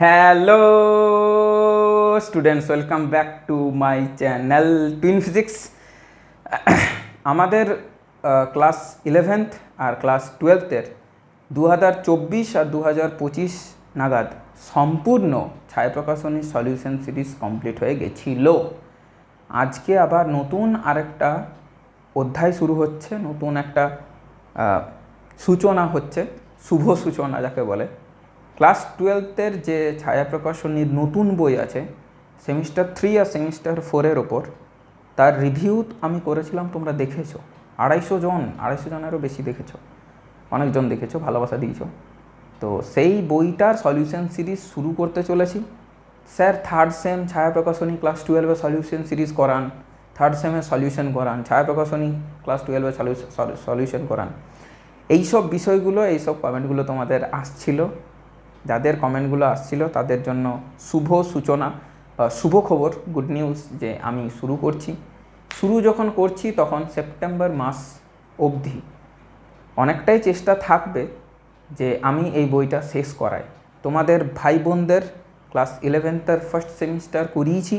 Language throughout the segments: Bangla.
Hello students welcome back to my channel twin physics আমাদের ক্লাস ইলেভেন্থ আর ক্লাস টুয়েলথের দু হাজার চব্বিশ আর দু হাজার পঁচিশ নাগাদ সম্পূর্ণ ছায়াপ্রকাশনী সলিউশন সিরিজ কমপ্লিট হয়ে গেছিল। আজকে আবার নতুন আরেকটা অধ্যায় শুরু হচ্ছে নতুন একটা আহ, সূচনা হচ্ছে শুভ সূচনা যাকে বলে। ক্লাস টুয়েলভের যে ছায়া প্রকাশনীর নতুন বই আছে, সেমিস্টার থ্রি আর সেমিস্টার ফোরের ওপর, তার রিভিউ আমি করেছিলাম, তোমরা দেখেছ। আড়াইশো জন, আড়াইশো জনেরও বেশি দেখেছ। অনেকজন দেখেছ, ভালোবাসা দিয়েছ। তো সেই বইটার সলিউশন সিরিজ শুরু করতে চলেছি। Sir third sem Chhaya Prakashani class টুয়েলভে সলিউশন সিরিজ করান। থার্ড সেমে সলিউশন করান, ছায়া প্রকাশনী ক্লাস টুয়েলভে সলিউশন করান। এইসব বিষয়গুলো, এইসব কমেন্টগুলো তোমাদের আসছিল। যাদের কমেন্টগুলো আসছিল তাদের জন্য শুভ সূচনা শুভ খবর গুড নিউজ যে আমি শুরু করছি। শুরু যখন করছি তখন সেপ্টেম্বর মাস অবধি অনেকটাই চেষ্টা থাকবে যে আমি এই বইটা শেষ করাই। তোমাদের ভাই বোনদের ক্লাস ইলেভেন্থের ফার্স্ট সেমিস্টার করিয়েছি।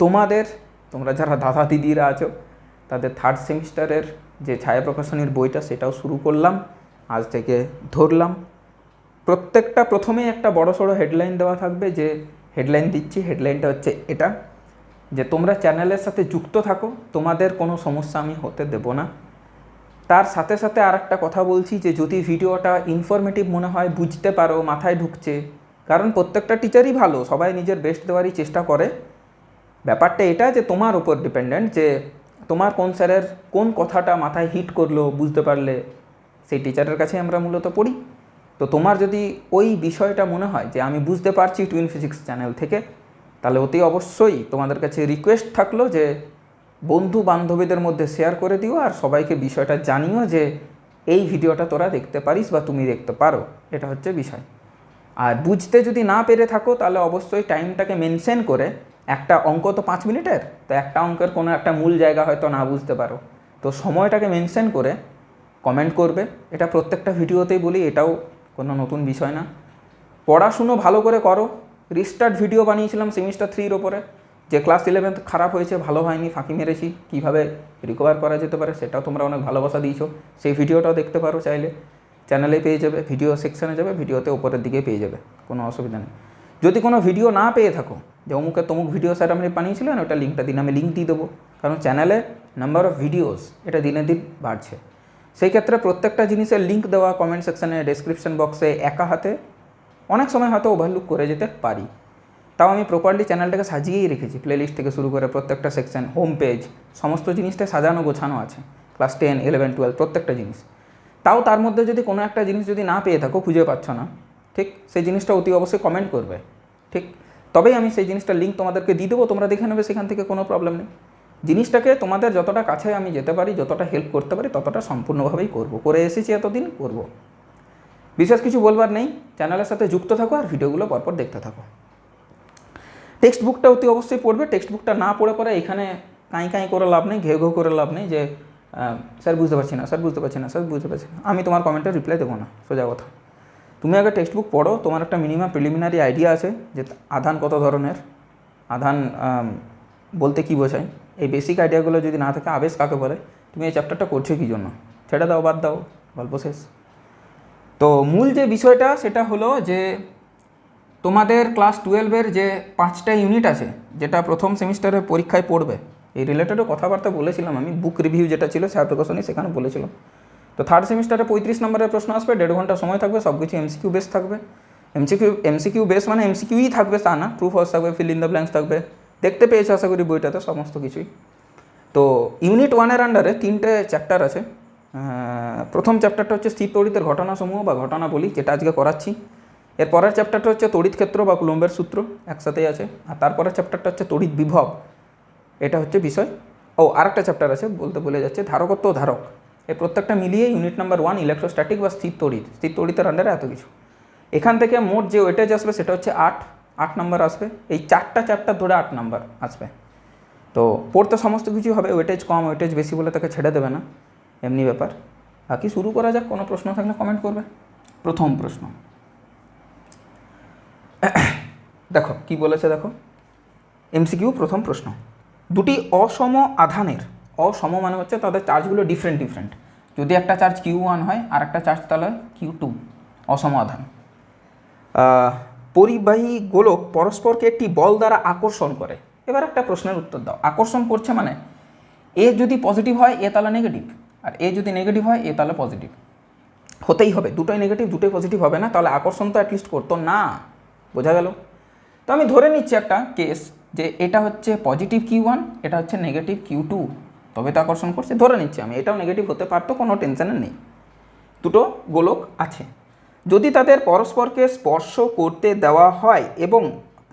তোমাদের, তোমরা যারা দাদা দিদিরা আছো, তাদের থার্ড সেমিস্টারের যে ছায়া প্রকাশনীর বইটা সেটাও শুরু করলাম। আজ থেকে ধরলাম। প্রত্যেকটা প্রথমেই একটা বড় সড়ো হেডলাইন দেওয়া থাকবে যে হেডলাইন দিচ্ছি হেডলাইনটা হচ্ছে এটা, যে তোমরা চ্যানেলের সাথে যুক্ত থাকো, তোমাদের কোনো সমস্যা আমি হতে দেব না। তার সাথে সাথে আর একটা কথা বলছি যে যদি ভিডিওটা ইনফরমেটিভ মনে হয়, বুঝতে পারো, মাথায় ঢুকছে, কারণ প্রত্যেকটা টিচারই ভালো, সবাই নিজের বেস্ট দেওয়ারই চেষ্টা করে। ব্যাপারটা এটা যে তোমার উপর ডিপেন্ডেন্ট যে তোমার কোন স্যারের কোন কথাটা মাথায় হিট করল, বুঝতে পারলে, সেই টিচারের কাছে আমরা মূলত পড়ি। তো তোমার যদি ওই বিষয়টা মনে হয় যে আমি বুঝতে পারছি টুইন ফিজিক্স চ্যানেল থেকে, তাহলে অতি অবশ্যই তোমাদের কাছে রিকোয়েস্ট থাকল যে বন্ধু বান্ধবীদের মধ্যে শেয়ার করে দিও আর সবাইকে বিষয়টা জানিও যে এই ভিডিওটা তোরা দেখতে পারিস বা তুমি দেখতে পারো। এটা হচ্ছে বিষয়। আর বুঝতে যদি না পেরে থাকো, তাহলে অবশ্যই টাইমটাকে মেনশন করে একটা অঙ্ক তো পাঁচ মিনিটের, তো একটা অঙ্কের কোনো একটা মূল জায়গা হয়তো না বুঝতে পারো। তো সময়টাকে মেনশন করে কমেন্ট করবে। এটা প্রত্যেকটা ভিডিওতেই বলি, এটাও কোনো নতুন বিষয় না। পড়াশুনো ভালো করে করো। রিস্টার্ট ভিডিও বানিয়েছিলাম সেমিস্টার থ্রির ওপরে। যে ক্লাস ইলেভেন্থ খারাপ হয়েছে, ভালো হয়নি, ফাঁকি মেরেছি। কীভাবে রিকভার করা যেতে পারে সেটাও তোমরা অনেক ভালোবাসা দিয়েছ। সেই ভিডিওটাও দেখতে পারো চাইলে। চ্যানেলে পেয়ে যাবে ভিডিও সেকশানে যাবে ভিডিওতে ওপরের দিকে পেয়ে যাবে। কোনো অসুবিধা নেই। যদি কোনো ভিডিও না পেয়ে থাকো, যে অমুকে তমুক ভিডিও স্যার আপনি বানিয়েছিলেন, ওটা লিঙ্কটা দিন, আমি লিঙ্ক দিয়ে দেবো। কারণ চ্যানেলে নাম্বার অফ ভিডিওস এটা দিনে দিন বাড়ছে। সেই ক্ষেত্রে প্রত্যেকটা জিনিসের লিঙ্ক দেওয়া কমেন্ট সেকশনে ডেসক্রিপশন বক্সে একা হাতে অনেক সময় হয়তো ওভারলুক করে যেতে পারি। তাও আমি প্রপারলি চ্যানেলটাকে সাজিয়েই রেখেছি। প্লেলিস্ট থেকে শুরু করে প্রত্যেকটা সেকশন হোম পেজ সমস্ত জিনিসটা সাজানো গোছানো আছে। ক্লাস টেন ইলেভেন টুয়েলভ প্রত্যেকটা জিনিস। তাও তার মধ্যে যদি কোনো একটা জিনিস যদি না পেয়ে থাকো, খুঁজে পাচ্ছ না, ঠিক? সেই জিনিসটা অতি অবশ্যই কমেন্ট করবে, ঠিক? তবেই আমি সেই জিনিসটার লিঙ্ক তোমাদেরকে দিয়ে দেবো, তোমরা দেখে নেবে, সেখান থেকে কোনো প্রবলেম নেই। জিনিসটাকে তোমাদের যতটা কাছে আমি যেতে পারি, যতটা হেল্প করতে পারি, ততটা সম্পূর্ণভাবেই করব। করে এসেছি এতদিন, করব। বিশেষ কিছু বলবার নেই। চ্যানেলের সাথে যুক্ত থাকো আর ভিডিওগুলো পরপর দেখতে থাকো। টেক্সট বুকটা অতি অবশ্যই পড়বে। টেক্সট বুকটা না পড়ে পরে এখানে কাঁই কাঁই করে লাভ নেই, ঘেউ ঘেউ করে লাভ নেই যে স্যার বুঝতে পারছি না, স্যার বুঝতে পারছি না, স্যার বুঝতে পারছি না। আমি তোমার কমেন্টে রিপ্লাই দেবো না, সোজা কথা। তুমি আগে টেক্সট বুক পড়ো, তোমার একটা মিনিমাম প্রিলিমিনারি আইডিয়া আছে যে আধান কত ধরনের? আধান বলতে কী বোঝায়? এই বেসিক আইডিয়াগুলো যদি না থাকে, আবেশ কাকে বলে? তুমি এই চ্যাপ্টারটা করছ কী জন্য? ছেড়ে দাও, বাদ দাও, গল্প শেষ। তো মূল যে বিষয়টা, সেটা হলো যে তোমাদের ক্লাস টুয়েলভের যে পাঁচটা ইউনিট আছে, যেটা প্রথম সেমিস্টারের পরীক্ষায় পড়বে, এই রিলেটেডও কথাবার্তা বলেছিলাম আমি বুক রিভিউ যেটা ছিল স্যার প্রকাশনী সেখানে বলেছিলাম। তো থার্ড সেমিস্টারে পঁয়ত্রিশ নম্বরের প্রশ্ন আসবে, দেড় ঘণ্টা সময় থাকবে সব কিছু এমসিকিউ বেস থাকবে। এমসিকিউ এমসিকিউ বেস মানে এমসিকিউই থাকবে, তা না প্রুফ হাউস থাকবে ফিল ইন দ্য ব্ল্যাঙ্কস থাকবে। দেখতে পেয়েছ আশা করি বইটাতে, সমস্ত কিছুই। তো ইউনিট ওয়ানের আন্ডারে তিনটে চ্যাপ্টার আছে। প্রথম চ্যাপ্টারটা হচ্ছে স্থির তড়িতের ঘটনাসমূহ বা ঘটনা বলি যেটা আজকে করাচ্ছি। এর পরের চ্যাপ্টারটা হচ্ছে তড়িৎ ক্ষেত্র বা কুলম্বের সূত্র, একসাথেই আছে। আর তারপরের চ্যাপ্টারটা হচ্ছে তড়িৎ বিভব। এটা হচ্ছে বিষয়। ও, আরেকটা চ্যাপ্টার আছে, বলতে বলে যাচ্ছে, ধারকত্ব ধারক। এই প্রত্যেকটা মিলিয়ে ইউনিট নাম্বার ওয়ান ইলেকট্রোস্ট্যাটিক বা স্থির তড়িৎ। স্থির তড়িতের আন্ডারে এত কিছু। এখান থেকে মোট যে ওয়েটেজ আসবে, সেটা হচ্ছে আট। আট নাম্বার আসবে। এই চারটা চ্যাপ্টার ধরে আট নাম্বার আসবে। তো পড়তে সমস্ত কিছু হবে ওয়েটেজ কম ওয়েটেজ বেশি বলে তাকে ছেড়ে দেবে না। এমনি ব্যাপার। বাকি শুরু করা যাক, কোনো প্রশ্ন থাকলে কমেন্ট করবে। প্রথম প্রশ্ন। দেখো, কি বলেছে দেখো? এমসিকিউ প্রথম প্রশ্ন। দুটি অসম আধানের, অসম মানে হচ্ছে তাদের চার্জগুলো ডিফারেন্ট ডিফারেন্ট যদি একটা চার্জ কিউ ওয়ান হয়, আর একটা চার্জ তাহলে কিউ টু অসম আধান। পরিবাহী গোলক পরস্পরকে একটি বল দ্বারা আকর্ষণ করে। এবার একটা প্রশ্নের উত্তর দাও। আকর্ষণ করছে মানে? এ যদি পজিটিভ হয়, এ তাহলে নেগেটিভ আর এ যদি নেগেটিভ হয়, এ তাহলে পজিটিভ হতেই হবে। দুটোই নেগেটিভ দুটোই পজিটিভ হবে না, তাহলে আকর্ষণ তো অ্যাটলিস্ট করতো না। বোঝা গেল? তো আমি ধরে নিচ্ছি একটা কেস যে এটা হচ্ছে পজিটিভ কিউ ওয়ান এটা হচ্ছে নেগেটিভ কিউ টু তবে তো আকর্ষণ করছে। ধরে নিচ্ছি আমি, এটাও নেগেটিভ হতে পারতো, কোনো টেনশনের নেই। দুটো গোলক আছে। যদি তাদের পরস্পরকে স্পর্শ করতে দেওয়া হয় এবং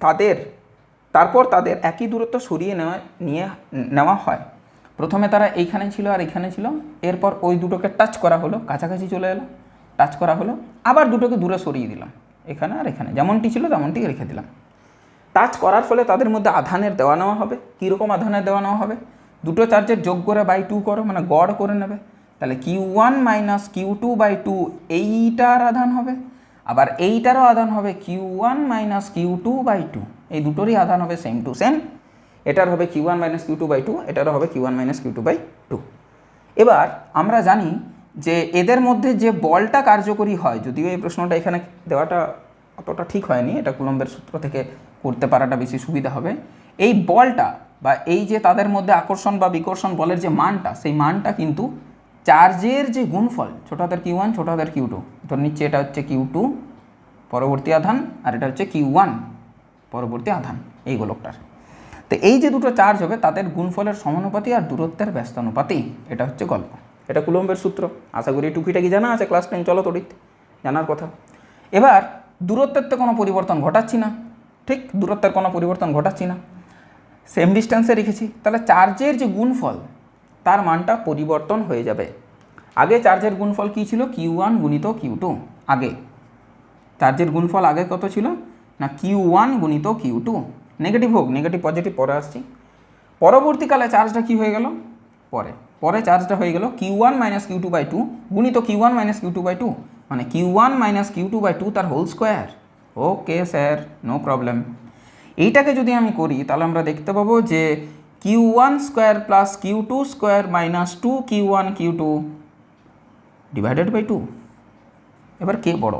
তাদের, তারপর তাদের একই দূরত্ব সরিয়ে নেওয়া, নিয়ে নেওয়া হয়। প্রথমে তারা এইখানে ছিল আর এখানে ছিল। এরপর ওই দুটোকে টাচ করা হলো, কাছাকাছি চলে এলো টাচ করা হলো, আবার দুটোকে দূরে সরিয়ে দিলাম, এখানে আর এখানে। যেমনটি ছিল তেমনটি রেখে দিলাম। টাচ করার ফলে তাদের মধ্যে আধানের দেওয়া নেওয়া হবে। কীরকম আধানের দেওয়া নেওয়া হবে? দুটো চার্জের যোগ করে বাই টু করো মানে গড় করে নেবে। তাহলে Q one minus Q two by two এইটার আধান হবে। আবার এইটারও আধান হবে Q one minus Q two by two এই দুটোরই আধান হবে সেম টু সেম এটার হবে Q one minus Q two by two এটারও হবে Q one minus Q two by two এবার আমরা জানি যে এদের মধ্যে যে বলটা কার্যকরী হয়, যদিও এই প্রশ্নটা এখানে দেওয়াটা অতটা ঠিক হয়নি, এটা কুলম্বের সূত্র থেকে করতে পারাটা বেশি সুবিধা হবে। এই বলটা বা এই যে তাদের মধ্যে আকর্ষণ বা বিকর্ষণ বলের যে মানটা, সেই মানটা কিন্তু চার্জের যে গুণফল ছোট হাতের কিউ ওয়ান ছোট হাতের কিউ টু ধর নিচ্ছে এটা হচ্ছে কিউ টু পরবর্তী আধান আর এটা হচ্ছে কিউ ওয়ান পরবর্তী আধান এই গোলকটার। তো এই যে দুটো চার্জ হবে তাদের গুণফলের সমানুপাতি আর দূরত্বের ব্যস্তানুপাতি এটা হচ্ছে গল্প। এটা কুলম্বের সূত্র। আশা করি টুকিটা কি জানা আছে? ক্লাস টেন চলো তড়িৎ জানার কথা। এবার দূরত্বের তো কোনো পরিবর্তন ঘটাচ্ছি না। ঠিক দূরত্বের কোনো পরিবর্তন ঘটাচ্ছি না। সেম ডিস্টেন্সে রেখেছি। তাহলে চার্জের যে গুণফল তার মানটা পরিবর্তন হয়ে যাবে। আগে চার্জের গুণফল কী ছিল? কিউ ওয়ান গুণিত কিউ টু। আগে। চার্জের গুণফল আগে কত ছিল? না, কিউ ওয়ান গুণিত কিউ টু। নেগেটিভ হোক, নেগেটিভ, পজিটিভ, পরে আসছি। পরবর্তীকালে চার্জটা কী হয়ে গেল? পরে। পরে চার্জটা হয়ে গেল Q one minus Q two by two গুণিত Q one minus Q two by two মানে Q one minus Q two by two তার whole square okay sir no problem এইটাকে যদি আমি করি, তাহলে আমরা দেখতে পাবো যে Q one square plus Q two square minus two Q one Q two divided by two এবার কে বড়?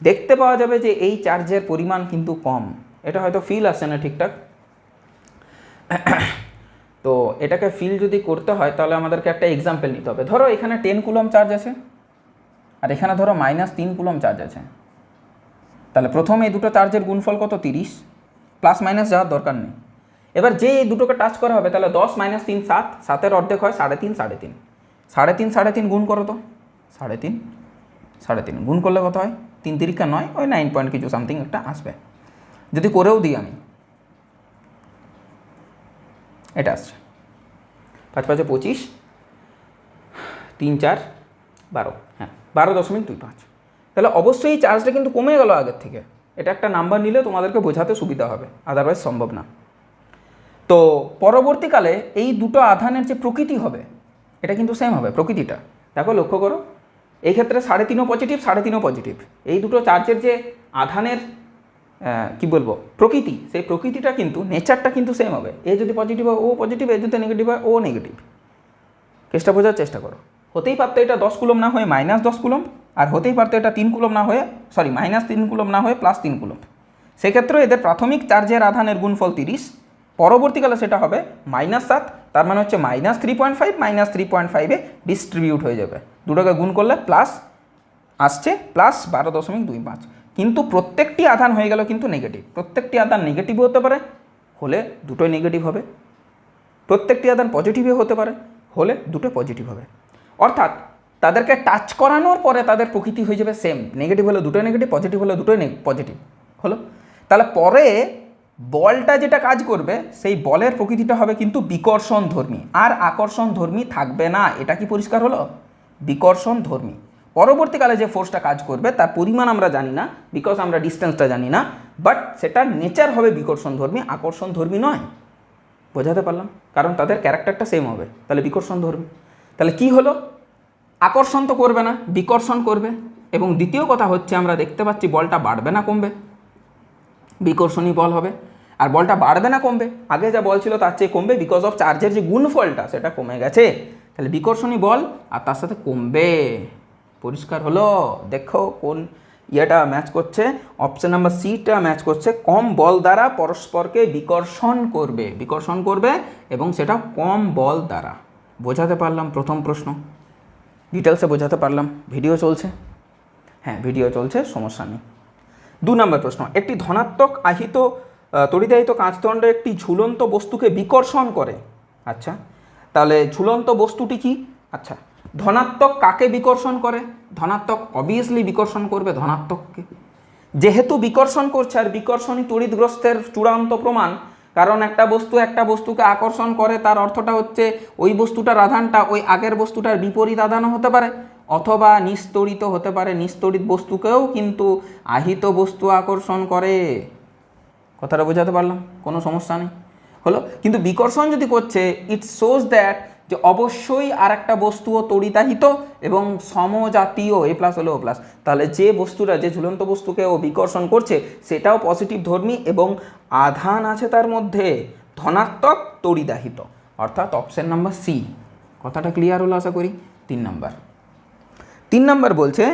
দেখতে পাওয়া যাবে যে এই চার্জের পরিমাণ কিন্তু কম। এটা হয়তো ফিল আসে না ঠিকঠাক। তো এটাকে ফিল যদি করতে হয়, তাহলে আমাদেরকে একটা এক্সাম্পল নিতে হবে। ধরো এখানে টেন কুলম চার্জ আছে, আর এখানে ধরো মাইনাস তিন কুলম চার্জ আছে। তাহলে প্রথম এই দুটো চার্জের গুণফল কত? তিরিশ। প্লাস মাইনাস যাওয়ার দরকার নেই। এবার যে এই দুটোকে টাচ করা হবে, তাহলে দশ মাইনাস তিন, সাত, সাতের অর্ধেক হয় সাড়ে তিন সাড়ে তিন। সাড়ে তিন সাড়ে তিন গুণ করো তো। সাড়ে তিন সাড়ে তিন। গুণ করলে কত হয়? তিন তিরিকা নয়, ওই নাইন পয়েন্ট কিছু সামথিং একটা আসবে। যদি করেও দিই আমি, এটা আসছে। পাঁচ পাঁচে পঁচিশ, তিন চার, বারো। হ্যাঁ বারো দশমিক দুই পাঁচ। তাহলে অবশ্যই চার্জটা কিন্তু কমে গেল আগের থেকে। এটা একটা নাম্বার নিলে তোমাদেরকে বোঝাতে সুবিধা হবে। আদারওয়াইজ সম্ভব না। তো পরবর্তীকালে এই দুটো আধানের যে প্রকৃতি হবে, এটা কিন্তু সেম হবে, প্রকৃতিটা। দেখো, লক্ষ্য করো, এই ক্ষেত্রে সাড়ে তিনও পজিটিভ সাড়ে তিনও পজিটিভ এই দুটো চার্জের যে আধানের কি বলব, প্রকৃতি, সেই প্রকৃতিটা কিন্তু নেচারটা কিন্তু সেম হবে। এ যদি পজিটিভ হয়, ও পজিটিভ এ যদি নেগেটিভ হয়, ও নেগেটিভ কেসটা বোঝার চেষ্টা করো। হতেই পারতো এটা দশ কুলম না হয়ে মাইনাস দশ কুলম, আর হতেই পারতো এটা তিন কুলম না হয়ে সরি মাইনাস তিন কুলম না হয়ে প্লাস তিন কুলম। সেক্ষেত্রে এদের প্রাথমিক চার্জের আধানের গুণফল তিরিশ পরবর্তীকালে সেটা হবে মাইনাস সাত, তার মানে হচ্ছে minus three point five minus three point ফাইভে ডিস্ট্রিবিউট হয়ে যাবে। দুটোকে গুণ করলে প্লাস আসছে প্লাস বারো দশমিক দুই পাঁচ। কিন্তু প্রত্যেকটি আধান হয়ে গেল কিন্তু নেগেটিভ প্রত্যেকটি আধান নেগেটিভও হতে পারে, হলে দুটোই নেগেটিভ হবে। প্রত্যেকটি আদান পজিটিভও হতে পারে, হলে দুটো পজিটিভ হবে। অর্থাৎ তাদেরকে টাচ করানোর পরে তাদের প্রকৃতি হয়ে যাবে সেম নেগেটিভ হলে দুটোই নেগেটিভ পজিটিভ হলে দুটোই পজিটিভ হলো? তাহলে পরে বলটা যেটা কাজ করবে, সেই বলের প্রকৃতিটা হবে কিন্তু বিকর্ষণ ধর্মী। আর আকর্ষণ ধর্মী থাকবে না। এটা কি পরিষ্কার হলো? বিকর্ষণ ধর্মী। পরবর্তীকালে যে ফোর্সটা কাজ করবে, তার পরিমাণ আমরা জানি না বিকজ আমরা ডিস্টেন্সটা জানি না বাট সেটা নেচার হবে বিকর্ষণ ধর্মী। আকর্ষণ ধর্মী নয়। বোঝাতে পারলাম? কারণ তাদের ক্যারেক্টারটা সেম হবে। তাহলে বিকর্ষণ ধরবে তাহলে কি হলো? আকর্ষণ তো করবে না, বিকর্ষণ করবে। এবং দ্বিতীয় কথা হচ্ছে, আমরা দেখতে পাচ্ছি বলটা বাড়বে না, কমবে। বিকর্ষণী বল হবে। আর বলটা বাড়বে না কমবে? আগে যা বল ছিল তার চেয়ে কমবে বিকজ অফ চার্জের যে গুণফলটা, সেটা কমে গেছে। তাহলে বিকর্ষণী বল, আর তার সাথে কমবে। পরিষ্কার হলো? দেখো কোন ইয়েটা ম্যাচ করছে। অপশন নাম্বার সিটা ম্যাচ করছে। কম বল দ্বারা পরস্পরকে বিকর্ষণ করবে। বিকর্ষণ করবে এবং সেটা কম বল দ্বারা। বোঝাতে পারলাম প্রথম প্রশ্ন? ডিটেলসে বোঝাতে পারলাম। ভিডিও চলছে? হ্যাঁ ভিডিও চলছে, সমস্যা নেই। দু নম্বর প্রশ্ন, একটি ধনাত্মক আহিত আহ, তড়িদাহিত কাঁচদণ্ড একটি ঝুলন্ত বস্তুকে বিকর্ষণ করে। আচ্ছা তাহলে ঝুলন্ত বস্তুটি কি? আচ্ছা ধনাত্মক কাকে বিকর্ষণ করে? ধনাত্মক অবভিয়াসলি বিকর্ষণ করবে ধনাত্মককে। যেহেতু বিকর্ষণ করছে আর বিকর্ষণই তড়িৎগ্রস্তের চূড়ান্ত প্রমাণ কারণ একটা বস্তু একটা বস্তুকে আকর্ষণ করে তার অর্থটা হচ্ছে ওই বস্তুটার আধানটা ওই আগের বস্তুটার বিপরীত আধানও হতে পারে অথবা নিস্তড়িত হতে পারে। নিস্তড়িত বস্তুকেও কিন্তু আহিত বস্তু আকর্ষণ করে। কথাটা বোঝাতে পারলাম, কোনো সমস্যা নেই। হলো, কিন্তু বিকর্ষণ যদি করছে ইট শোজ দ্যাট যে অবশ্যই আর একটা বস্তুও তড়িতাহিত এবং সমজাতীয়, এ প্লাস হলো ও প্লাস তাহলে যে বস্তুটা, যে ঝুলন্ত বস্তুকে ও বিকর্ষণ করছে, সেটাও পজিটিভ ধর্মী এবং আধান আছে তার মধ্যে, ধনাত্মক তড়িদাহিত অর্থাৎ অপশন নাম্বার সি কথাটা ক্লিয়ার হলো আশা করি? তিন নাম্বার তিন নম্বর বলছে,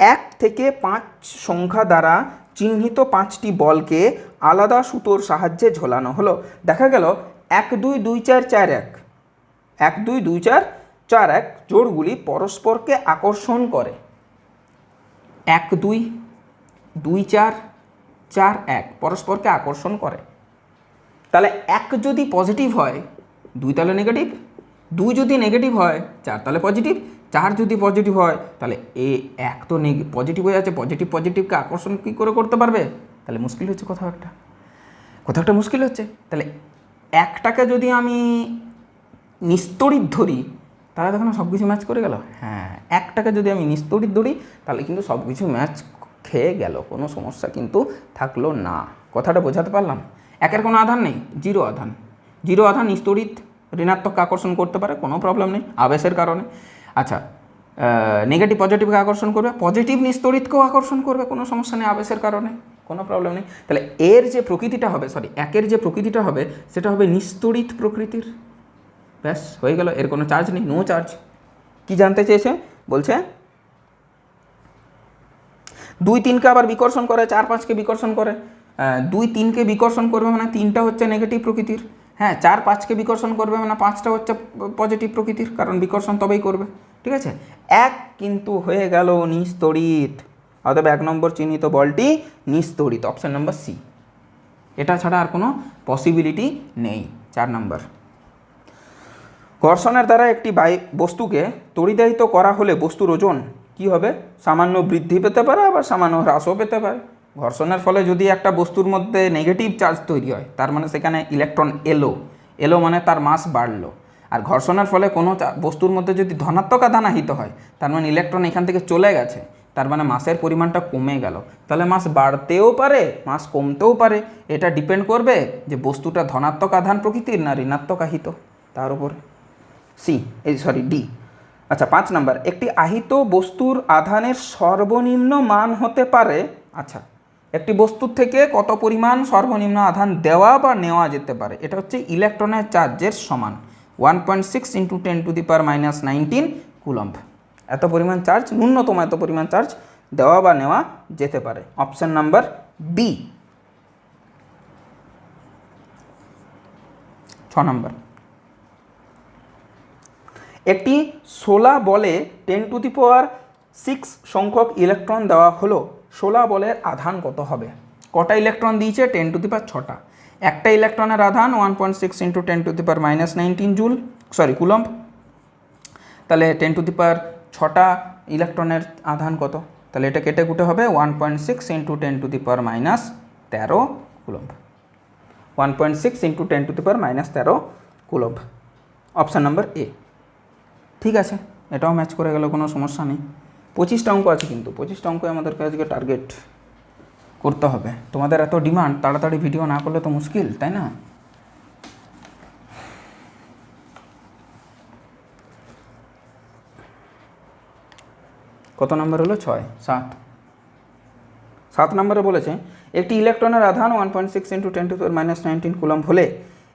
এক থেকে পাঁচ সংখ্যা দ্বারা চিহ্নিত পাঁচটি বলকে আলাদা সুতোর সাহায্যে ঝোলানো হলো। দেখা গেল এক, দুই দুই, চার চার, এক। এক, দুই দুই, চার চার, এক জোড়গুলি পরস্পরকে আকর্ষণ করে। এক, দুই দুই, চার চার, এক পরস্পরকে আকর্ষণ করে। তাহলে এক যদি পজিটিভ হয়, দুই তাহলে নেগেটিভ দুই যদি নেগেটিভ হয়, চার তাহলে পজিটিভ চার যদি পজিটিভ হয়, তাহলে এ এক তো নেই পজিটিভ হয়ে যাচ্ছে। পজিটিভ পজিটিভকে আকর্ষণ কী করে করতে পারবে? তাহলে মুশকিল হচ্ছে কোথাও একটা। কোথাও একটা মুশকিল হচ্ছে। তাহলে একটাকে যদি আমি নিস্তড়িত ধরি, তাহলে তখন সব কিছু ম্যাচ করে গেল। হ্যাঁ একটাকে যদি আমি নিস্তড়িত ধরি, তাহলে কিন্তু সব কিছু ম্যাচ খেয়ে গেল। কোনো সমস্যা কিন্তু থাকল না। কথাটা বোঝাতে পারলাম? একের কোনো আধান নেই, জিরো আধান। জিরো আধান নিস্তড়িত ঋণাত্মক আকর্ষণ করতে পারে, কোনো প্রবলেম নেই। আবেশের কারণে। আচ্ছা নেগেটিভ পজিটিভকে আকর্ষণ করবে? পজিটিভ নিস্তড়িতকেও আকর্ষণ করবে, কোনো সমস্যা নেই, আবেশের কারণে, কোনো প্রবলেম নেই। তাহলে এর যে প্রকৃতিটা হবে সরি একের যে প্রকৃতিটা হবে, সেটা হবে নিস্তড়িত প্রকৃতির। ব্যাস, হয়ে গেল, এর কোনো চার্জ নেই নো চার্জ কি জানতে চেয়েছে? বলছে, দুই তিনকে আবার বিকর্ষণ করে, চার পাঁচকে বিকর্ষণ করে। দুই তিনকে বিকর্ষণ করবে মানে তিনটা হচ্ছে নেগেটিভ প্রকৃতির। হ্যাঁ চার পাঁচকে বিকর্ষণ করবে মানে পাঁচটা হচ্ছে পজিটিভ প্রকৃতির, কারণ বিকর্ষণ তবেই করবে। ঠিক আছে? এক কিন্তু হয়ে গেল নিস্তড়িত। অতএব এক নম্বর চিহ্নিত বলটি নিস্তড়িত অপশন নাম্বার সি এটা ছাড়া আর কোনো পসিবিলিটি নেই, চার নম্বর। ঘর্ষণের দ্বারা একটি বাই, বস্তুকে তড়িদাহিত করা হলে বস্তুর ওজন কি হবে? সামান্য বৃদ্ধি পেতে পারে, আবার সামান্য হ্রাসও পেতে পারে। ঘর্ষণের ফলে যদি একটা বস্তুর মধ্যে নেগেটিভ চার্জ তৈরি হয়, তার মানে সেখানে ইলেকট্রন এলো। এলো মানে তার মাস বাড়লো। আর ঘর্ষণের ফলে কোনো বস্তুর মধ্যে যদি ধনাত্মক আধান আহিত হয়, তার মানে ইলেকট্রন এখান থেকে চলে গেছে, তার মানে মাসের পরিমাণটা কমে গেল। তাহলে মাস বাড়তেও পারে মাস কমতেও পারে। এটা ডিপেন্ড করবে যে বস্তুটা ধনাত্মক আধান প্রকৃতির না ঋণাত্মক আহিত। তার উপরে। সি এই সরি ডি আচ্ছা পাঁচ নাম্বার। একটি আহিত বস্তুর আধানের সর্বনিম্ন মান হতে পারে আচ্ছা একটি বস্তুর থেকে কত পরিমাণ সর্বনিম্ন আধান দেওয়া বা নেওয়া যেতে পারে? এটা হচ্ছে ইলেকট্রনের চার্জের সমান। One point six into ten to the power minus nineteen coulomb. এত পরিমাণ চার্জ ন্যূনতম এত পরিমাণ চার্জ দেওয়া বা নেওয়া যেতে পারে। অপশন নাম্বার বি ছ নম্বর। একটি সোলা বলে ten to the power six সংখ্যক ইলেকট্রন দেওয়া হলো। সোলা বলের আধান কত হবে? কটা ইলেকট্রন দিয়েছে? টেন টু দি পাওয়ার ছটা। একটা ইলেকট্রনের আধান one point six into ten to the power minus nineteen joule sorry coulomb. তাহলে টেন টু দি পাওয়ার ছটা ইলেকট্রনের আধান কত? তাহলে এটা কেটে কুটে হবে one point six into ten to the power minus তেরো coulomb. One point six into ten to the power minus তেরো কুলম্ব। অপশান নাম্বার এ ঠিক আছে? এটাও ম্যাচ করে গেল, কোনো সমস্যা নেই। পঁচিশটা অঙ্ক আছে কিন্তু, পঁচিশটা অঙ্কই আমাদেরকে আজকে টার্গেট করতে হবে। তোমাদের এত ডিমান্ড তাড়াতাড়ি ভিডিও না করলে তো মুশকিল, তাই না? কত নম্বর হলো? ছয়, সাত। সাত নম্বরে বলেছে, একটি ইলেকট্রনের আধান one point six into ten to minus nineteen coulomb হলে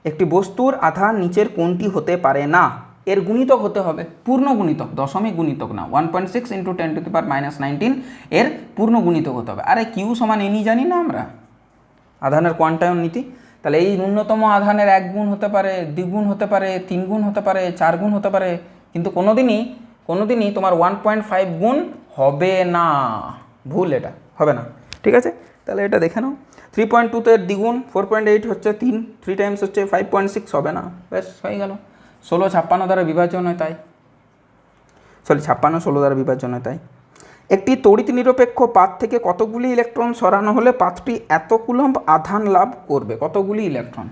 একটি বস্তুর আধান নিচের কোনটি হতে পারে না? এর গুণিতক হতে হবে পূর্ণ গুণিতক, দশমিক গুণিতক না one point six into ten to per minus nineteen এর পূর্ণ গুণিতক হতে হবে। আরে কিউ সমান এনি জানি না আমরা? আধানের কোয়ান্টায়ন নীতি। তাহলে এই ন্যূনতম আধানের এক গুণ হতে পারে, দ্বিগুণ হতে পারে তিন গুণ হতে পারে চার গুণ হতে পারে, কিন্তু কোনোদিনই কোনোদিনই তোমার ওয়ান পয়েন্ট ফাইভ গুণ হবে না। ভুল এটা, হবে না। ঠিক আছে? তাহলে এটা দেখে নাও। থ্রি পয়েন্ট টুতে দ্বিগুণ ফোর পয়েন্ট এইট হচ্ছে তিন থ্রি টাইমস হচ্ছে ফাইভ পয়েন্ট সিক্স হবে না। ব্যাস, হয়ে গেল। ষোলো ছাপ্পান্ন দ্বারা বিভাজন হয় তাই। সরি, ছাপ্পান্ন, ষোলো দ্বারা বিভাজন হয় তাই। একটি তড়িৎ নিরপেক্ষ পাত থেকে কতগুলি ইলেকট্রন সরানো হলে পাতটি এত কুলম্ব আধান লাভ করবে? কতগুলি ইলেকট্রন?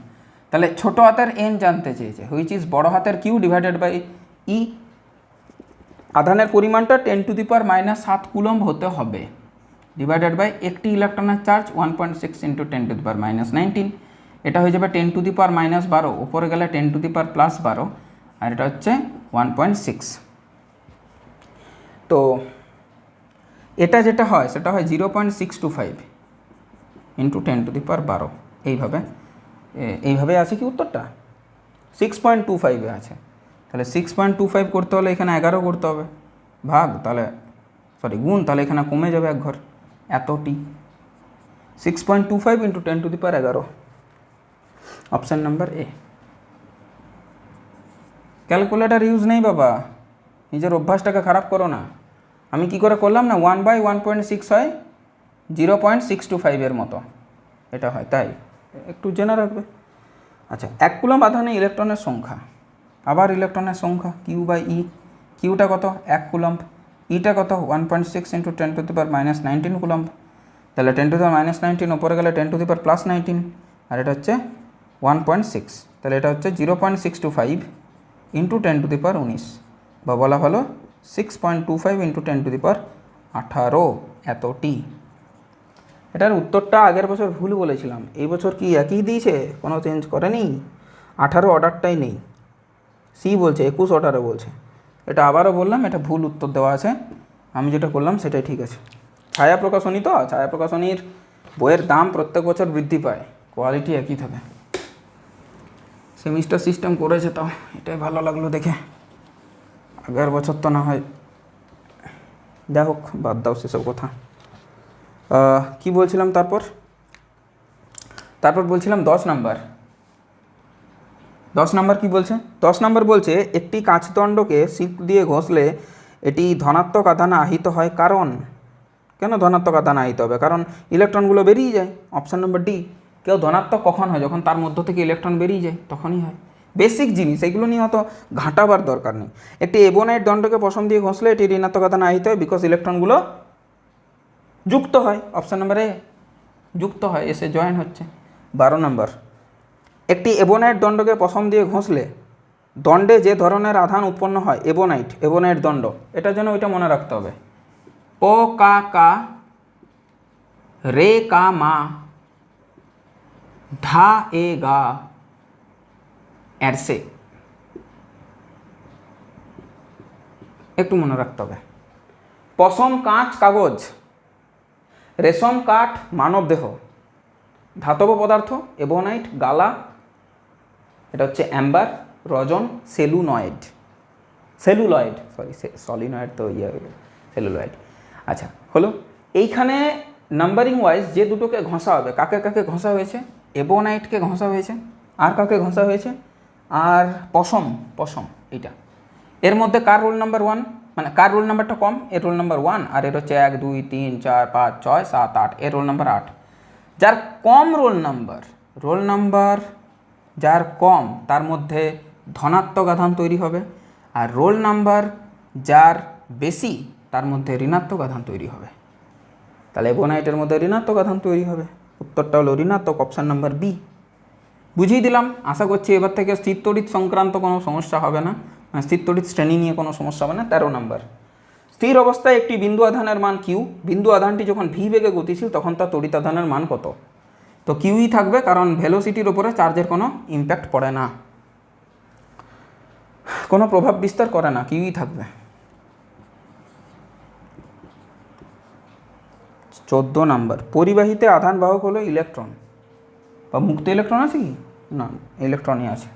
তাহলে ছোট হাতের এন জানতে চেয়েছে হুইচ ইজ বড় হাতের কিউ ডিভাইডেড বাই ই আধানের পরিমাণটা ten to the per minus সাত কুলম্ব হতে হবে। ডিভাইডেড বাই একটি ইলেকট্রনের charge one point six into ten to the per minus nineteen এটা হয়ে যাবে ten to the per minus বারো, উপরে গেলে ten to the per plus বারো, আর এটা হচ্ছে ওয়ান পয়েন্ট সিক্স তো এটা যেটা হয়, সেটা হয় zero point six two five into ten to the per বারো। এইভাবে এইভাবে আছে কি উত্তরটা? সিক্স পয়েন্ট টু ফাইভে আছে। তাহলে সিক্স পয়েন্ট টু ফাইভ করতে হলে এখানে এগারো করতে হবে। ভাগ, তাহলে সরি গুণ, তাহলে এখানে কমে যাবে এক ঘর। এতটি। Six point two five into ten to the per এগারো। Option number A calculator use নেই বাবা। নিজের অভ্যাসটাকে খারাপ করো না। আমি কি করে করলাম না? One by one point six হয় জিরো পয়েন্ট সিক্স টু ফাইভের মতো। এটা হয়, তাই? একটু জেনে রাখবে। আচ্ছা এক কুলম আধানে ইলেকট্রনের সংখ্যা। আবার ইলেকট্রনের সংখ্যা কিউ বাই ই কিউটা কত? এক কুলম্ব। ইটা কত? One point six into ten to the per minus nineteen coulomb. তাহলে ten to the minus nineteen ওপরে গেলে ten to the per plus nineteen আর এটা হচ্ছে ওয়ান পয়েন্ট সিক্স তাহলে এটা হচ্ছে zero point six two five into ten to the per উনিশ। বা বলা হলো six point two five into ten to the per আঠারো। এতটি এটার উত্তরটা আগের বছর ভুল বলেছিলাম। এই বছর কি একই দিয়েছে? কোনো চেঞ্জ করেনি? আঠারো অর্ডারটাই নেই। সি বলছে, একুশ অর্ডারে বলছে। এটা আবারও বললাম, এটা ভুল উত্তর দেওয়া আছে। আমি যেটা করলাম, সেটাই ঠিক আছে। ছায়া প্রকাশনী তো? ছায়া প্রকাশনীর বইয়ের দাম প্রত্যেক বছর বৃদ্ধি পায়। কোয়ালিটি একই থাকে। সেমিস্টার সিস্টেম করেছে তাও এটাই ভালো লাগল দেখে। আগের বছর তো না হয়। যাই হোক, বাদ দাও সেসব কথা। কি বলছিলাম তারপর? তারপর বলছিলাম দশ নাম্বার। দশ নাম্বার কি বলছে? দশ নাম্বার বলছে, একটি কাঁচদণ্ডকে শিল্প দিয়ে ঘষলে এটি ধনাত্মক আধানে আহিত হয় কারণ। কেন ধনাত্মক আধানে আহিত হবে? কারণ ইলেকট্রনগুলো বেরিয়ে যায়, অপশান নম্বর ডি। কেউ ধনাত্মক কখন হয়? যখন তার মধ্য থেকে ইলেকট্রন বেরিয়ে যায়, তখনই হয়। বেসিক জিনিস, এগুলো নিয়ে অত ঘাঁটাবার দরকার নেই। একটি এবোনাইট দণ্ডকে পশম দিয়ে ঘষলে এটি ঋণাত্মক আধানে আহিত হয় বিকজ ইলেকট্রনগুলো যুক্ত হয়। অপশান নাম্বার যুক্ত হয়, এসে জয়েন হচ্ছে। বারো নম্বর একটি এবোনাইট দণ্ডকে পশম দিয়ে ঘষলে দণ্ডে যে ধরনের আধান উৎপন্ন হয় এবোনাইট এবোনাইট দণ্ড, এটার জন্য ওইটা মনে রাখতে হবে। প, কা কা, রে, কা, মা ধা এ গা এরসে। একটু মনে রাখতে হবে। পশম কাঁচ কাগজ, রেশম কাঠ মানবদেহ ধাতব পদার্থ, এবোনাইট, গালা, এটা হচ্ছে অ্যাম্বার রজন সেলুনয়েড সেলুলয়েড সরি সলিনয়েড তো ইয়ে সেলুলয়েড আচ্ছা হলো, এইখানে নাম্বারিং ওয়াইজ যে দুটোকে ঘষা হবে, কাকে কাকে ঘষা হয়েছে? এবোনাইটকে ঘষা হয়েছে, আর কাকে ঘষা হয়েছে? আর পশম পশম, এইটা। এর মধ্যে কার রোল নাম্বার ওয়ান? মানে কার রোল নাম্বারটা কম? এর রোল নাম্বার ওয়ান, আর এর হচ্ছে এক, দুই, তিন, চার, পাঁচ, ছয়, সাত, আট, এর রোল নাম্বার আট। যার কম রোল নাম্বার রোল নাম্বার যার কম, তার মধ্যে ধনাত্মক আধান তৈরি হবে, আর রোল নাম্বার যার বেশি, তার মধ্যে ঋণাত্মক আধান তৈরি হবে। তাহলে বোনাইটের মধ্যে ঋণাত্মক আধান তৈরি হবে। উত্তরটা হলো ঋণাত্মক অপশান নাম্বার বি বুঝিয়ে দিলাম, আশা করছি এবার থেকে স্থির তড়িৎ সংক্রান্ত কোনো সমস্যা হবে না। মানে স্থির তড়িৎ শ্রেণি নিয়ে কোনো সমস্যা হবে না, তেরো নাম্বার। স্থির অবস্থায় একটি বিন্দু আধানের মান কিউ বিন্দু আধানটি যখন ভি বেগে গতিশীল, তখন তার তড়িৎ আধানের মান কত? তো কিউই থাকবে, কারণ ভেলোসিটির ওপরে চার্জের কোনো ইম্প্যাক্ট পড়ে না। কোনো প্রভাব বিস্তার করে না কিউই থাকবে। চোদ্দ নাম্বার। পরিবাহীতে আধান বাহক হলো ইলেকট্রন। বা মুক্ত ইলেকট্রন আছে কি? না, ইলেকট্রনই আছে।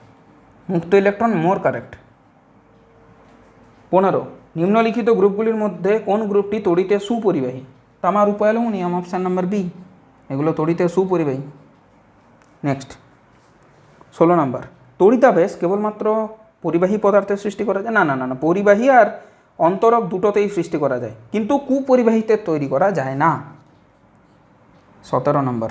মুক্ত ইলেকট্রন মোর কারেক্ট। পনেরো, নিম্নলিখিত গ্রুপগুলির মধ্যে কোন গ্রুপটি তড়িতে সুপরিবাহী? তামার উপ অ্যালুমিনিয়াম অপশান নাম্বার বি। এগুলো তড়িতে সুপরিবাহী। নেক্সট। ষোলো নাম্বার। তড়িতাবেশ কেবলমাত্র পরিবাহী পদার্থের সৃষ্টি করা যায়? না না না না। পরিবাহী আর অন্তরক দুটোতেই সৃষ্টি করা যায়। কিন্তু কুপরিবাহীতে তৈরি করা যায় না। সতেরো নম্বর।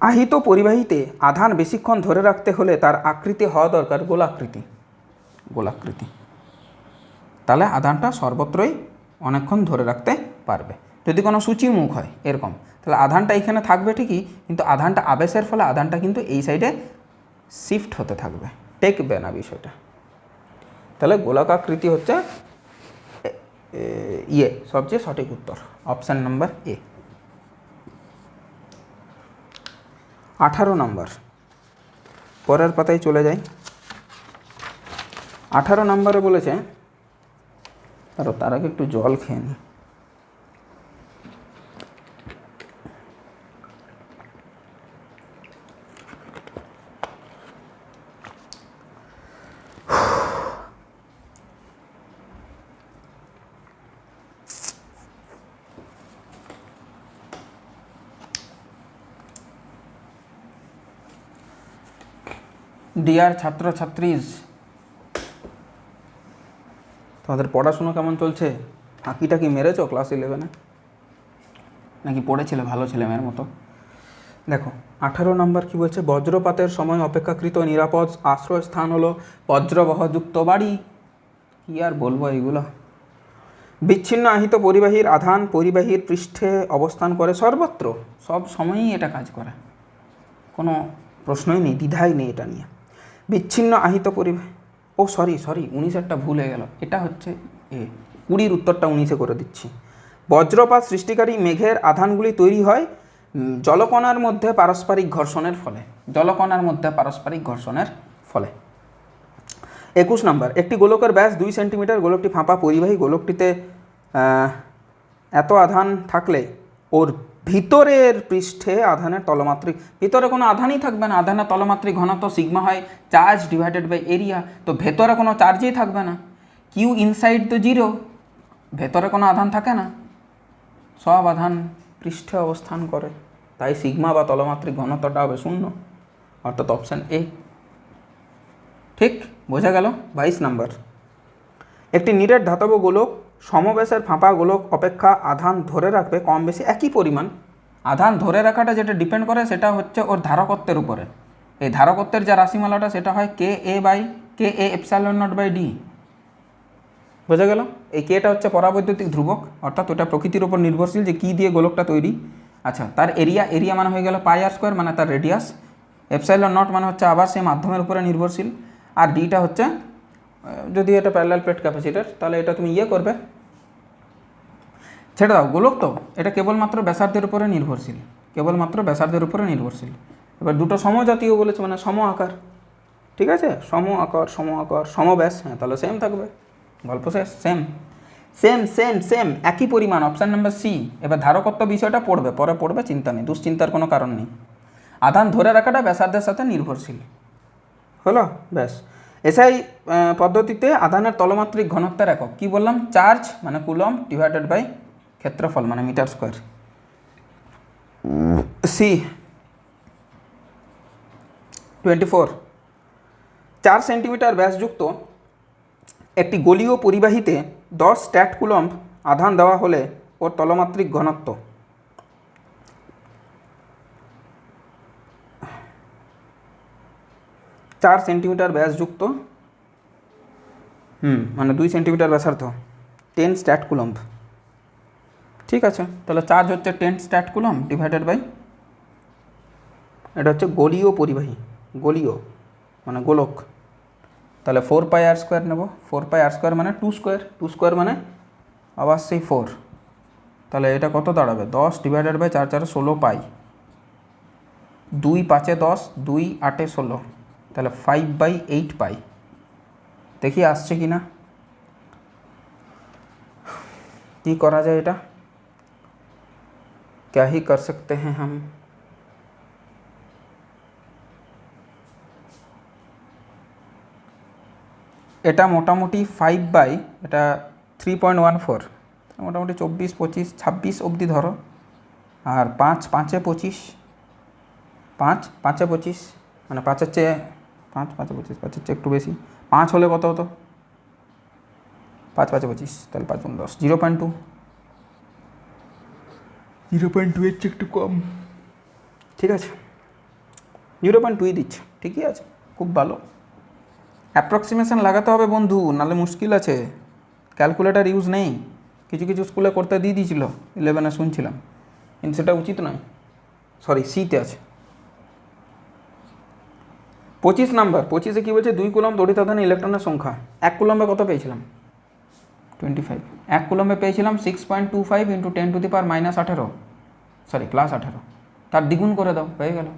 আহিত পরিবাহীতে আধান বেশিক্ষণ ধরে রাখতে হলে তার আকৃতি হওয়া দরকার, গোলাকৃতি। গোলাকৃতি। তাহলে আধানটা সর্বত্রই অনেকক্ষণ ধরে রাখতে পারবে। যদি কোনো সূচি মুখ হয়, এরকম। তাহলে আধানটা এখানে থাকবে ঠিকই, কিন্তু আধানটা আবেশের ফলে আধানটা কিন্তু এই সাইডে শিফট হতে থাকবে। টেকবে না বিষয়টা। তাহলে গোলাকাকৃতি হচ্ছে ইয়ে সবচেয়ে সঠিক উত্তর অপশান নাম্বার এ আঠারো নম্বর পরের পাতায় চলে যাই। আঠারো নম্বরে বলেছে আর তার আগে একটু জল খেয়ে নি। ডিয়ার ছাত্রছাত্রীজ, তোমাদের পড়াশুনো কেমন চলছে? ফাঁকিটা কি মেরেছো ক্লাস ইলেভেনে নাকি পড়েছিলে ভালো ছেলেমেয়ের মতো? দেখো, আঠারো নম্বর কি বলছে? বজ্রপাতের সময় অপেক্ষাকৃত নিরাপদ আশ্রয় স্থান হলো বজ্রবহযুক্ত বাড়ি। কি আর বলব এইগুলো? বিচ্ছিন্ন আহিত পরিবাহীর আধান পরিবাহীর পৃষ্ঠে অবস্থান করে সর্বত্র। সব সময়ই এটা কাজ করে। কোনো প্রশ্নই নেই, দ্বিধাই নেই এটা নিয়ে। বিচ্ছিন্ন আহিত পরিবেশ ও সরি সরি উনিশেরটা ভুল হয়ে গেল। এটা হচ্ছে এ, কুড়ির উত্তরটা উনিশে করে দিচ্ছি। বজ্রপাত সৃষ্টিকারী মেঘের আধানগুলি তৈরি হয় জলকণার মধ্যে পারস্পরিক ঘর্ষণের ফলে। জলকণার মধ্যে পারস্পরিক ঘর্ষণের ফলে। একুশ নম্বর, একটি গোলকের ব্যাস দুই সেন্টিমিটার, গোলকটি ফাঁপা, পরিবাহী গোলকটিতে এত আধান থাকলে ওর ভিতরের পৃষ্ঠে আধানের তলমাত্রিক, ভিতরে কোনো আধানই থাকবে না। আধানের তলমাত্রিক ঘনত্ব সিগমা হয় চার্জ ডিভাইডেড বাই এরিয়া, তো ভেতরে কোনো চার্জই থাকবে না। কিউ ইনসাইড তো জিরো ভেতরে কোনো আধান থাকে না। সব আধান পৃষ্ঠে অবস্থান করে। তাই সিগমা বা তলমাত্রিক ঘনত্বটা হবে শূন্য, অর্থাৎ অপশান এ ঠিক, বোঝা গেল? বাইশ নাম্বার। একটি নিরেট ধাতব গোলক সমবেশের ফাঁপা গোলক অপেক্ষা আধান ধরে রাখবে কম বেশি একই পরিমাণ। আধান ধরে রাখাটা যেটা ডিপেন্ড করে সেটা হচ্ছে ওর ধারকত্বের উপরে। এই ধারকত্বের যা রাশিমালাটা সেটা হয় K A by K A epsilon naught by D. বোঝা গেল? এই কেটা হচ্ছে পরাবৈদ্যুতিক ধ্রুবক, অর্থাৎ ওটা প্রকৃতির উপর নির্ভরশীল যে কী দিয়ে গোলকটা তৈরি। আচ্ছা তার এরিয়া এরিয়া মানে হয়ে গেল পাই আর স্কোয়ার মানে তার রেডিয়াস। এপসাইলন নট মানে হচ্ছে আবার সেই মাধ্যমের উপরে নির্ভরশীল। আর ডিটা হচ্ছে যদি এটা প্যারালাল প্লেট ক্যাপাসিটার তাহলে এটা তুমি ইয়ে করবে। ছেড়ে দাও, গোলক তো। এটা কেবলমাত্র ব্যাসার্ধের উপরে নির্ভরশীল। কেবলমাত্র ব্যাসার্ধের উপরে নির্ভরশীল। এবার দুটো সমজাতীয় বলেছে মানে সম আকার। ঠিক আছে? সম আকার সম আকার, সমব্যাস হ্যাঁ তাহলে সেম থাকবে। গল্প শেষ সেম সেম সেম সেম একই পরিমাণ অপশান নাম্বার সি এবার ধারকত্ব বিষয়টা পড়বে, পরে পড়বে, চিন্তা নেই, দুশ্চিন্তার কোনো কারণ নেই। আধান ধরে রাখাটা ব্যাসার্ধের সাথে নির্ভরশীল। হলো? ব্যাস। এসআই পদ্ধতিতে আধানের তলমাত্রিক ঘনত্বের একক। কি বললাম? চার্জ মানে কুলম ডিভাইডেড বাই ক্ষেত্রফল মানে metre square. C twenty four চার সেন্টিমিটার ব্যাসযুক্ত একটি গলীয় পরিবাহীতে দশ স্ট্যাট কুলম্ব আধান দেওয়া হলে ওর তলমাত্রিক ঘনত্ব। চার সেন্টিমিটার ব্যাসযুক্ত হুম মানে দুই সেন্টিমিটার ব্যাসার্ধ। টেন স্ট্যাট কুলম্ব ঠিক আছে, তাহলে চার্জ হচ্ছে ten stat coulomb divided by এটা হচ্ছে গলীয় পরিবাহী, গলীয় মানে গোলক। তাহলে ফোর পাই আর স্কোয়ার নেব। ফোর পাই আর স্কোয়ার মানে টু স্কোয়ার টু স্কোয়ার মানে আবার সেই ফোর তাহলে এটা কত দাঁড়াবে? দশ ডিভাইডেড বাই চার চারে ষোলো পাই দুই পাঁচে দশ, দুই আটে ষোলো। তাহলে ফাইভ বাই এইট পাই দেখি আসছে কি না কি করা যায় এটা क्या ही कर सकते हैं हम এটা মোটামুটি ফাইভ বাই এটা থ্রি পয়েন্ট ওয়ান ফোর মোটামুটি চব্বিশ পঁচিশ ছাব্বিশ অবধি ধরো আর পাঁচ পাঁচে পঁচিশ পাঁচ পাঁচে পঁচিশ মানে পাঁচের চেয়ে পাঁচ পাঁচে পঁচিশ পাঁচের চেয়ে একটু বেশি। পাঁচ হলে কত হতো? পাঁচ পাঁচে পঁচিশ তাহলে পাঁচ গুণ দশ। Zero point two. Zero point two এর চেয়ে একটু কম। ঠিক আছে। জিরো পয়েন্ট টুই দিচ্ছে। ঠিকই আছে। খুব ভালো। অ্যাপ্রক্সিমেশন লাগাতে হবে বন্ধু নালে মুশকিল আছে। ক্যালকুলেটার ইউজ নেই। কিছু কিছু স্কুলে করতে দিয়ে দিয়েছিল। ইলেভেনে শুনছিলাম। কিন্তু সেটা উচিত নয়। সরি সিতে আছে। পঁচিশ নাম্বার, পঁচিশে কী বলছে? দুই কুলম তড়িতাধান ইলেকট্রনের সংখ্যা। এক কুলম্বে কত পেয়েছিলাম? টোয়েন্টি ফাইভ এক কুলম্বে পেয়েছিলাম six point two five into ten to the power minus আঠেরো। সরি প্লাস আঠেরো। তার দ্বিগুণ করে দাও, হয়ে গেল।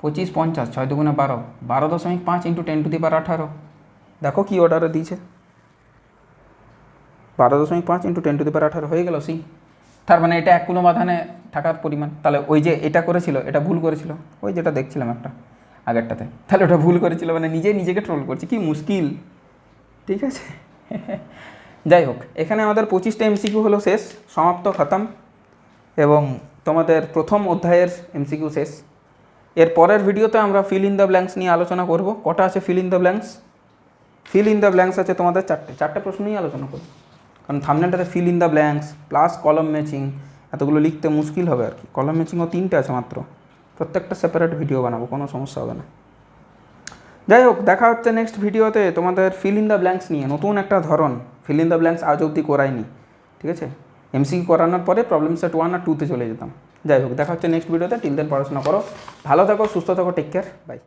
পঁচিশ, পঞ্চাশ, ছয় দুগুণে বারো। বারো দশমিক পাঁচ into ten to the power আঠারো। দেখো কী অর্ডারে দিয়েছে। বারো দশমিক পাঁচ into ten to the power আঠারো, হয়ে গেল সি তার মানে এটা এক কুলো আধানে থাকার পরিমাণ। তাহলে ওই যে এটা করেছিল, এটা ভুল করেছিল। ওই যেটা দেখছিলাম একটা। আগেরটাতে। তাহলে ওটা ভুল করেছিল মানে নিজে নিজেকে ট্রোল করছে। কি মুশকিল। ঠিক আছে? যাই হোক, এখানে আমাদের পঁচিশটা এমসিকিউ হলো শেষ, সমাপ্ত, খতম। এবং তোমাদের প্রথম অধ্যায়ের এমসিকিউ শেষ। এর পরের ভিডিওতে আমরা ফিল ইন দ্য ব্ল্যাঙ্কস নিয়ে আলোচনা করব। কটা আছে fill in the blanks fill in the blanks আছে তোমাদের চারটে। চারটে প্রশ্ন নিয়ে আলোচনা করব। কারণ থামনেলটাতে fill in the blanks plus column matching এতগুলো লিখতে মুশকিল হবে আর কি। কলম ম্যাচিংও তিনটে আছে মাত্র। প্রত্যেকটা সেপারেট ভিডিও বানাবো, কোনো সমস্যা হবে না। যাই হোক, দেখা হচ্ছে নেক্সট ভিডিওতে তোমাদের ফিল ইন দ্য ব্ল্যাঙ্কস নিয়ে, নতুন একটা ধরন ফিল ইন দ্য ব্ল্যাঙ্কস আজ অবধি করাইনি, ঠিক আছে? এমসিকি করানোর পরে প্রবলেম সেট ওয়ান আর টুতে চলে যেতাম। যাই হোক, দেখা হচ্ছে নেক্সট ভিডিওতে টিল দেন পড়াশোনা করো, ভালো থাকো, সুস্থ থাকো টেক কেয়ার বাই